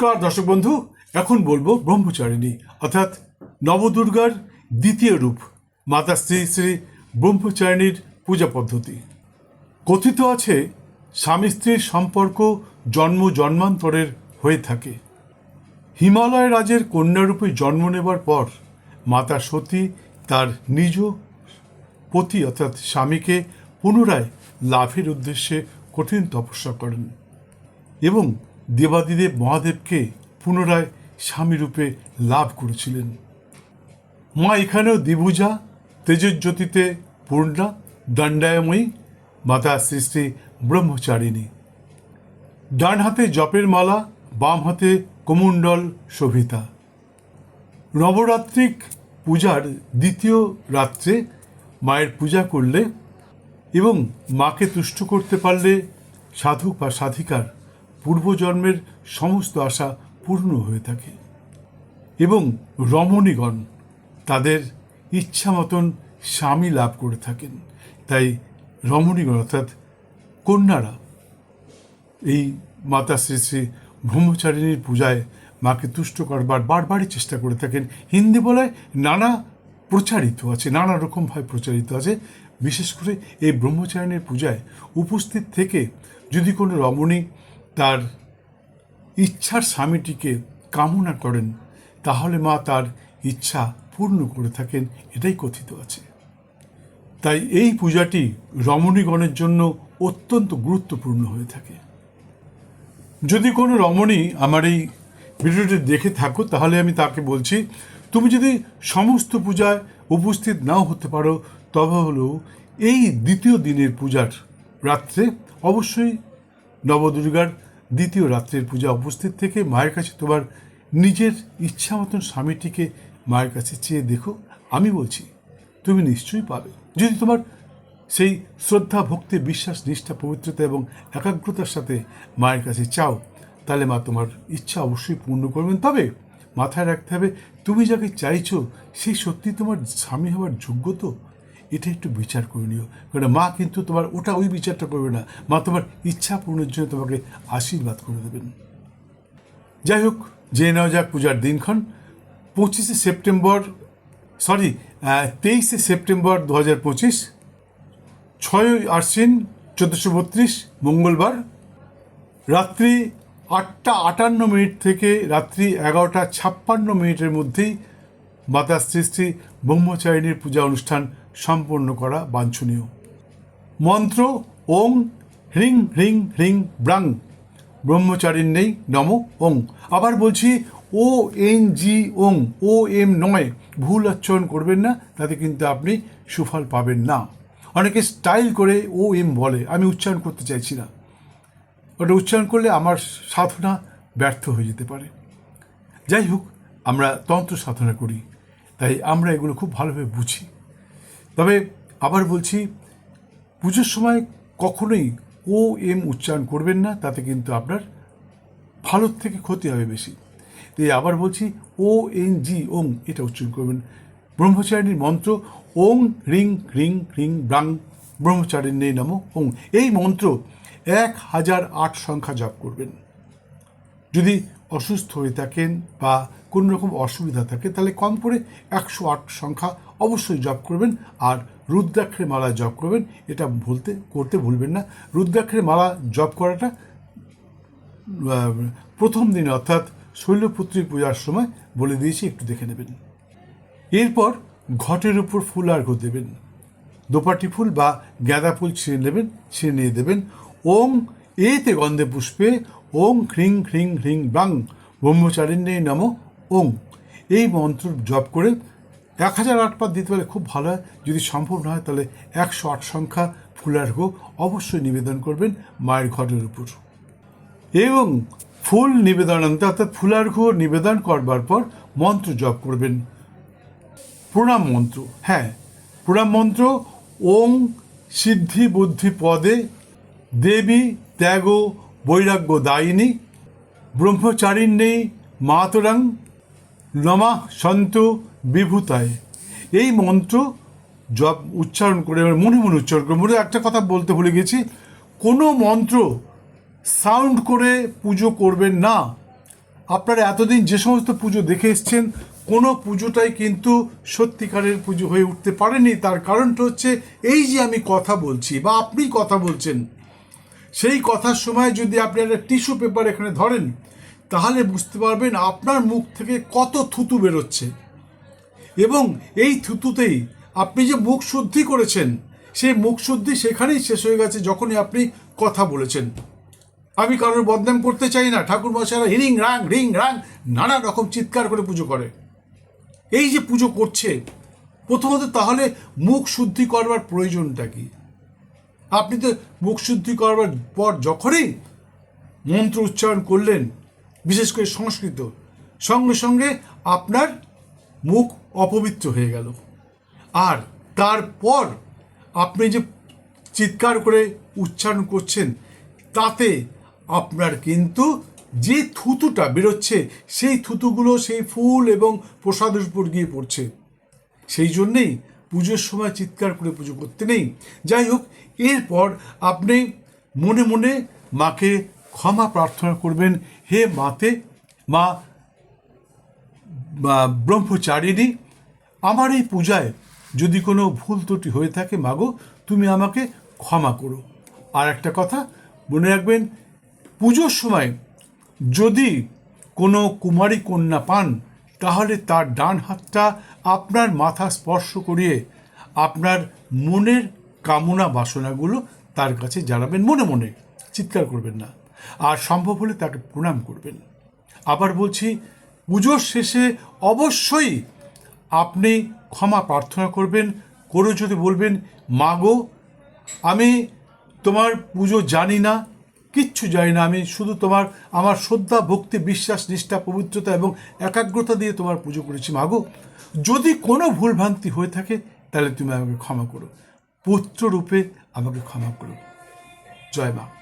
নমস্কার, দর্শক বন্ধু। এখন বলব ব্রহ্মচারিণী, অর্থাৎ নবদুর্গার দ্বিতীয় রূপ, মাতা শ্রী শ্রী ব্রহ্মচারিণীর পূজা পদ্ধতি। কথিত আছে, স্বামী স্ত্রীর সম্পর্ক জন্ম জন্মান্তরের হয়ে থাকে। হিমালয় রাজের কন্যারূপে জন্ম নেবার পর মাতা সতী তার নিজ পতি, অর্থাৎ স্বামীকে পুনরায় লাভের উদ্দেশ্যে কঠিন তপস্যা করেন এবং দেবাদিদেব মহাদেবকে পুনরায় স্বামীরূপে লাভ করেছিলেন। মা এখানেও দ্বিভুজা, তেজজ্যোতিতে পূর্ণা, দণ্ডায়ময়ী, মাতা শ্রী ব্রহ্মচারিণী। ডান হাতে জপের মালা, বাম হাতে কোমণ্ডল শোভিতা। নবরাত্রিক পূজার দ্বিতীয় রাত্রে মায়ের পূজা করলে এবং মাকে তুষ্ট করতে পারলে সাধু বা সাধিকার পূর্বজন্মের সমস্ত আশা পূর্ণ হয়ে থাকে এবং রমণীগণ তাদের ইচ্ছা মতন স্বামী লাভ করে থাকেন। তাই রমণীগণ অর্থাৎ কন্যারা এই মাতা শ্রী শ্রী ব্রহ্মচারিণীর পূজায় মাকে তুষ্ট করবার বারবারই চেষ্টা করে থাকেন। হিন্দি বলে নানা প্রচারিত আছে, নানা রকমভাবে প্রচারিত আছে। বিশেষ করে এই ব্রহ্মচারিণীর পূজায় উপস্থিত থেকে যদি কোনো রমণী তার ইচ্ছার স্বামীটিকে কামনা করেন, তাহলে মা তার ইচ্ছা পূর্ণ করে থাকেন, এটাই কথিত আছে। তাই এই পূজাটি রমণীগণের জন্য অত্যন্ত গুরুত্বপূর্ণ হয়ে থাকে। যদি কোনো রমণী আমার এই ভিডিওটি দেখে থাকো, তাহলে আমি তাকে বলছি, তুমি যদি সমস্ত পূজায় উপস্থিত নাও হতে পারো, তবে হলেও এই দ্বিতীয় দিনের পূজার রাত্রে অবশ্যই নবদুর্গার দ্বিতীয় রাত্রের পূজা উপস্থিত থেকে মায়ের কাছে তোমার নিজের ইচ্ছা মতন স্বামীটিকে মায়ের কাছে চেয়ে দেখো, আমি বলছি, তুমি নিশ্চয়ই পাবে। যদি তোমার সেই শ্রদ্ধা, ভক্তি, বিশ্বাস, নিষ্ঠা, পবিত্রতা এবং একাগ্রতার সাথে মায়ের কাছে চাও, তাহলে মা তোমার ইচ্ছা অবশ্যই পূর্ণ করবেন। তবে মাথায় রাখতে হবে, তুমি যাকে চাইছো, সেই সত্যি তোমার স্বামী হওয়ার যোগ্য তো। এটা একটু বিচার করে নিও। কারণ মা কিন্তু তোমার ওটা ওই বিচারটা করবে না। মা তোমার ইচ্ছা পূর্ণের জন্য তোমাকে আশীর্বাদ করে দেবেন। যাই হোক, জেনে নেওয়া যাক পূজার দিনক্ষণ। পঁচিশে সেপ্টেম্বর সরি তেইশে সেপ্টেম্বর দু হাজার পঁচিশ ছয় আশ্বিন চোদ্দোশো বত্রিশ, মঙ্গলবার, রাত্রি আটটা আটান্ন মিনিট থেকে রাত্রি এগারোটা ছাপ্পান্ন মিনিটের মধ্যেই মাতা শ্রী শ্রী ব্রহ্মচারিণীর পূজা অনুষ্ঠান সম্পন্ন করা বাঞ্ছনীয়। মন্ত্র ওং, হ্রিং হ্রিং হ্রিং, ব্রাং। ব্রহ্মচারীর নেই, নম ওং। আবার বলছি, ও এন জি ওং, ও এম নয়, ভুল উচ্চারণ করবেন না, তাতে কিন্তু আপনি সুফল পাবেন না। অনেকে স্টাইল করে ও এম বলে, আমি উচ্চারণ করতে চাইছি না। ওটা উচ্চারণ করলে আমার সাধনা ব্যর্থ হয়ে যেতে পারে। যাই হোক, আমরা তন্ত্র সাধনা করি, তাই আমরা এগুলো খুব ভালোভাবে বুঝি। তবে আবার বলছি, পুজোর সময় কখনোই ও এম উচ্চারণ করবেন না, তাতে কিন্তু আপনার ভালোর থেকে ক্ষতি হবে বেশি। তাই আবার বলছি ও এন জি ওং, এটা উচ্চারণ করবেন। ব্রহ্মচারিণীর মন্ত্র, ওং, রিং রিং রিং, ব্রাং, ব্রহ্মচারিণী নম, ওং, এই মন্ত্র এক হাজার আট সংখ্যা জপ করবেন। যদি অসুস্থ হয়ে থাকেন বা কোনো রকম অসুবিধা থাকে, তাহলে কম করে একশো আট সংখ্যা অবশ্যই জপ করবেন আর রুদ্রাক্ষের মালা জপ করবেন। এটা ভুলতে, করতে ভুলবেন না। রুদ্রাক্ষের মালা জপ করাটা প্রথম দিন অর্থাৎ শৈলপুত্রী পূজার সময় বলে দিয়েছি, একটু দেখে নেবেন। এরপর ঘটের উপর ফুল আর দেবেন। দোপাটি ফুল বা গাঁদা ফুল ছিঁড়ে নেবেন, ছিঁড়ে নিয়ে দেবেন। ওং এতে গন্ধে পুষ্পে ওং হ্রিং হ্রিং হ্রিং ব্রাং ব্রহ্মচারিণ্যে নম ওং এই মন্ত্র জপ করে এক হাজার আট পাত দিতে পারলে খুব ভালো হয় যদি সম্ভব না হয় তাহলে একশো আট সংখ্যা ফুলার্ঘ অবশ্যই নিবেদন করবেন মায়ের ঘরের উপর। এবং ফুল নিবেদনান্তে অর্থাৎ ফুলার্ঘ নিবেদন করবার পর মন্ত্র জপ করবেন। প্রণাম মন্ত্র হ্যাঁ প্রণাম মন্ত্র, ওং সিদ্ধি বুদ্ধি পদে দেবী ত্যাগ বৈরাগ্য দায়িনী ব্রহ্মচারিণ্যে মাতরাং নমা সন্ত বিভূতায়। এই মন্ত্র জপ উচ্চারণ করে মনে মনে উচ্চারণ করে মনে একটা কথা বলতে ভুলে গেছি কোনো মন্ত্র সাউন্ড করে পুজো করবেন না। আপনারা এতদিন যে সমস্ত পুজো দেখে এসছেন, কোনো পুজোটাই কিন্তু সত্যিকারের পুজো হয়ে উঠতে পারেনি। তার কারণটা হচ্ছে, এই যে আমি কথা বলছি বা আপনি কথা বলছেন সেই কথার সময় যদি আপনি একটা টিস্যু পেপার এখানে ধরেন, তাহলে বুঝতে পারবেন আপনার মুখ থেকে কত থুতু বেরোচ্ছে। এবং এই থুতুতেই আপনি যে মুখ শুদ্ধি করেছেন, সেই মুখ শুদ্ধি সেখানেই শেষ হয়ে গেছে যখনই আপনি কথা বলেছেন। আমি কারোর বদনাম করতে চাই না, ঠাকুর মশাইরা হিরিং রাং, রিং রাং, নানা রকম চিৎকার করে পুজো করে। এই যে পুজো করছে, প্রথমত তাহলে মুখ শুদ্ধি করবার প্রয়োজনটা কি? আপনি তো মুখ শুদ্ধি করবার পর যখনই মন্ত্র উচ্চারণ করলেন, বিশেষ করে সংস্কৃত, সঙ্গে সঙ্গে আপনার মুখ অপবিত্র হয়ে গেল। আর তারপর আপনি যে চিৎকার করে উচ্চারণ করছেন, তাতে আপনার কিন্তু যে থুতুটা বেরোচ্ছে, সেই থুতুগুলো, সেই ফুল এবং প্রসাদের উপর গিয়ে পড়ছে। সেই জন্যেই পুজোর সময় চিৎকার করে পুজো করতে নেই। যাই হোক, এরপর আপনি মনে মনে মাকে ক্ষমা প্রার্থনা করবেন। হে মাতে, মা ব্রহ্মচারিণী, আমার এই পূজায় যদি কোনো ভুল ত্রুটি হয়ে থাকে, মাগো, তুমি আমাকে ক্ষমা করো। আর একটা কথা মনে রাখবেন, পুজোর সময় যদি কোনো কুমারী কন্যা পান তাহলে তার ডান হাতটা আপনার মাথা স্পর্শ করিয়ে আপনার মনের কামনা বাসনাগুলো তার কাছে জানাবেন মনে মনে। চিৎকার করবেন না। আর সম্ভব হলে তাকে প্রণাম করবেন। আবার বলছি, পুজোর শেষে অবশ্যই আপনি ক্ষমা প্রার্থনা করবেন। করে যদি বলবেন মাগো আমি তোমার পুজো জানি না কিচ্ছু যাই না। আমি শুধু তোমার, আমার শ্রদ্ধা, ভক্তি, বিশ্বাস, নিষ্ঠা, পবিত্রতা এবং একাগ্রতা দিয়ে তোমার পুজো করেছি। মাগো, যদি কোনো ভুলভ্রান্তি হয়ে থাকে, তাহলে তুমি আমাকে ক্ষমা করো। পুত্র রূপে আমাকে ক্ষমা করো। জয় মা।